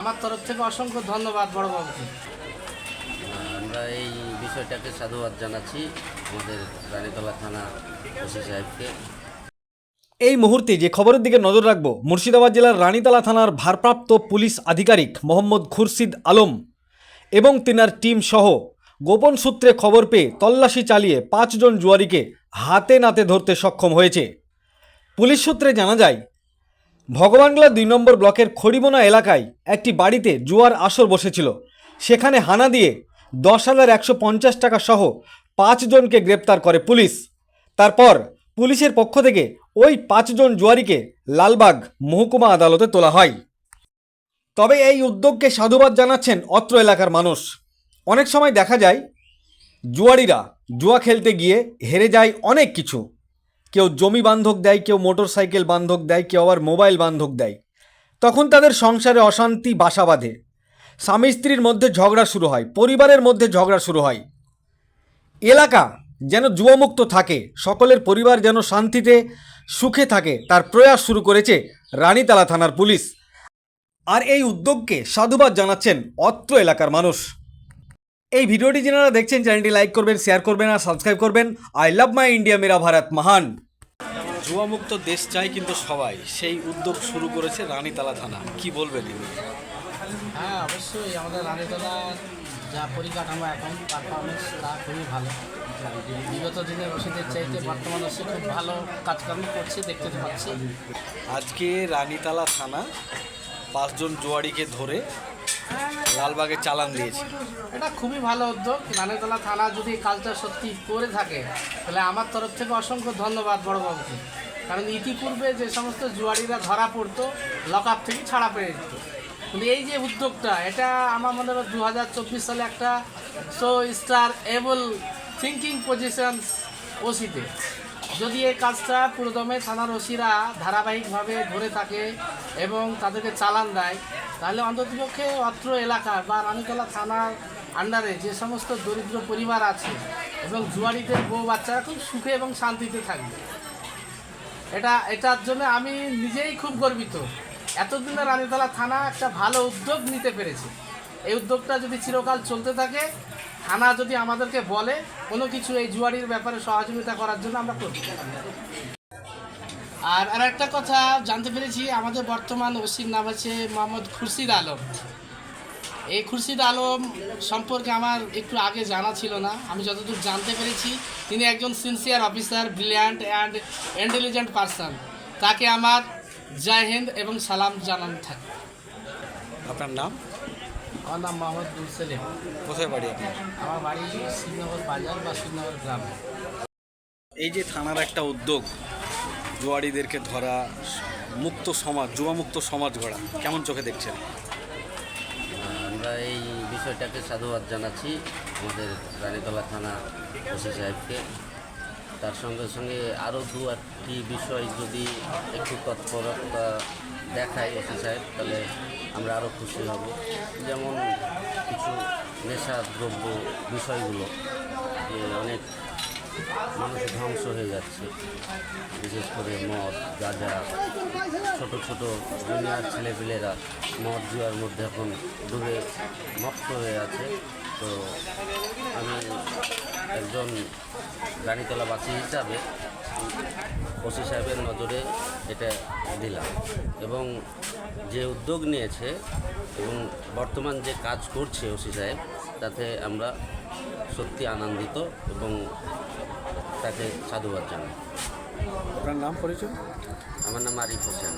আমার তরফ থেকে অসংখ্য ধন্যবাদ বড়বাবুকে। আমরা এই বিষয়টাকে সাধুবাদ জানাচ্ছি আমাদের রানীতলা থানা ওসি সাহেবকে। এই মুহূর্তে যে খবরের দিকে নজর রাখব মুর্শিদাবাদ জেলার রানীতলা থানার ভারপ্রাপ্ত পুলিশ আধিকারিক মোহাম্মদ খুরশিদ আলম এবং তিনার টিম সহ গোপন সূত্রে খবর পেয়ে তল্লাশি চালিয়ে পাঁচজন জুয়ারিকে হাতে নাতে ধরতে সক্ষম হয়েছে। পুলিশ সূত্রে জানা যায় ভগবানগোলা দুই নম্বর ব্লকের খড়িবোনা এলাকায় একটি বাড়িতে জুয়ার আসর বসেছিল। সেখানে হানা দিয়ে দশ হাজার একশো পঞ্চাশ টাকা সহ পাঁচজনকে গ্রেপ্তার করে পুলিশ। তারপর পুলিশের পক্ষ থেকে ওই পাঁচজন জুয়ারিকে লালবাগ মহকুমা আদালতে তোলা হয়। তবে এই উদ্যোগকে সাধুবাদ জানাচ্ছেন অত্র এলাকার মানুষ। অনেক সময় দেখা যায়, জুয়ারিরা জুয়া খেলতে গিয়ে হেরে যায় অনেক কিছু। কেউ জমি বান্ধক দেয়, কেউ মোটর সাইকেল বান্ধক দেয়, কেউ আবার মোবাইল বান্ধক দেয়। তখন তাদের সংসারে অশান্তি, বাসা বাঁধে। স্বামী স্ত্রীর মধ্যে ঝগড়া শুরু হয়, পরিবারের মধ্যে ঝগড়া শুরু হয়। এলাকা যেন যুবমুক্ত থাকে, সকলের পরিবার যেন শান্তিতে সুখে থাকে, তার প্রয়াস শুরু করেছে রানীতালা থানার পুলিশ। আর এই উদ্যোগকে সাধুবাদ জানাচ্ছেন অত্র এলাকার মানুষ। এই ভিডিওটি যারা দেখছেন চ্যানেলটি লাইক করবেন শেয়ার করবেন আর সাবস্ক্রাইব করবেন। আই লাভ মাই ইন্ডিয়া মেরা ভারত মহান জুয়ামুক্ত দেশ চাই কিন্তু সবাই। সেই উদ্যোগ শুরু করেছে রানীতালা থানা। কি বলবেন হ্যাঁ অবশ্যই আমাদের যা পরিকাঠামো এখন পারফরমেন্স তা খুবই ভালো। বিগত দিনের ওষুধের চাইতে বর্তমান ওষুধ খুব ভালো কাজকর্ম করছে দেখতে পাচ্ছি। আজকে রানীতালা থানা পাঁচজন জোয়ারিকে ধরে লালবাগে চালান দিয়েছে। এটা খুবই ভালো উদ্যোগ রানীতলা থানা যদি কাজটা সত্যি করে থাকে, তাহলে আমার তরফ থেকে অসংখ্য ধন্যবাদ বড়বাবুকে। কারণ ইতিপূর্বে যে সমস্ত জুয়ারিরা ধরা পড়তো লক আপ থেকে ছাড়া পেয়ে যেত। কিন্তু এই যে উদ্যোগটা, এটা আমার মনে হয় দু হাজার চব্বিশ সালে একটা so star able thinking position ওসিতে যদি এই কাজটা পুরোদমে থানার ওসিরা ধারাবাহিকভাবে ধরে থাকে এবং তাদেরকে চালান দেয়, তাহলে অন্ততপক্ষে অত্র এলাকা বা রানীতলা থানার আন্ডারে যে সমস্ত দরিদ্র পরিবার আছে এবং জুয়ারিদের বউ বাচ্চারা খুব সুখে এবং শান্তিতে থাকবে। এটা, এটার জন্য আমি নিজেই খুব গর্বিত। এতদিনে রানীতলা থানা একটা ভালো উদ্যোগ নিতে পেরেছে। এই উদ্যোগটা যদি চিরকাল চলতে থাকে থানা যদি আমাদেরকে বলে, কোনো কিছু এই জুয়ারির ব্যাপারে সহযোগিতা করার জন্য আমরা করব আর আর একটা কথা জানতে পেরেছি, আমাদের বর্তমান ওসির নাম আছে মোহাম্মদ খুরশিদ আলম। এই খুরশিদ আলম সম্পর্কে আমার একটু আগে জানা ছিল না, আমি যতদূর জানতে পেরেছি, তিনি একজন sincere officer brilliant and intelligent person তাকে আমার জয় হিন্দ এবং সালাম জানান থাকে। আপনার নাম? আমার নাম মোহাম্মদ দুলসেলিম কোথায় বাড়ি আপনার? আমার বাড়ি শ্রীনগর বাজার বা শ্রীনগর গ্রাম। এই যে থানার একটা উদ্যোগ জুয়ারিদেরকে ধরা মুক্ত সমাজ যুবামুক্ত সমাজ গড়া কেমন চোখে দেখছেন? আমরা এই বিষয়টাকে সাধুবাদ জানাচ্ছি আমাদের রানীতলা থানা ওসি সাহেবকে। তার সঙ্গে সঙ্গে আরও দু একটি বিষয় যদি একটু তৎপরতা দেখায় ওসি সাহেব, তাহলে আমরা আরও খুশি হব। যেমন কিছু নেশা দ্রব্য বিষয়গুলো অনেক মানুষ ধ্বংস হয়ে যাচ্ছে। বিশেষ করে মদ, গাঁজা, ছোট ছোট জুনিয়র ছেলেপিলেরা মদ জুয়ার মধ্যে এখন ডুবে মত্ত হয়ে আছে। তো আমি একজন রানীতলাবাসী হিসাবে ওসি সাহেবের নজরে এটা দিলাম এবং যে উদ্যোগ নিয়েছে এবং বর্তমান যে কাজ করছে ওসি সাহেব তাতে আমরা সত্যি আনন্দিত এবং তাকে সাধুবাদ জানাই। আপনার নাম পরিচয়? আমার নাম আরিফ হোসেন।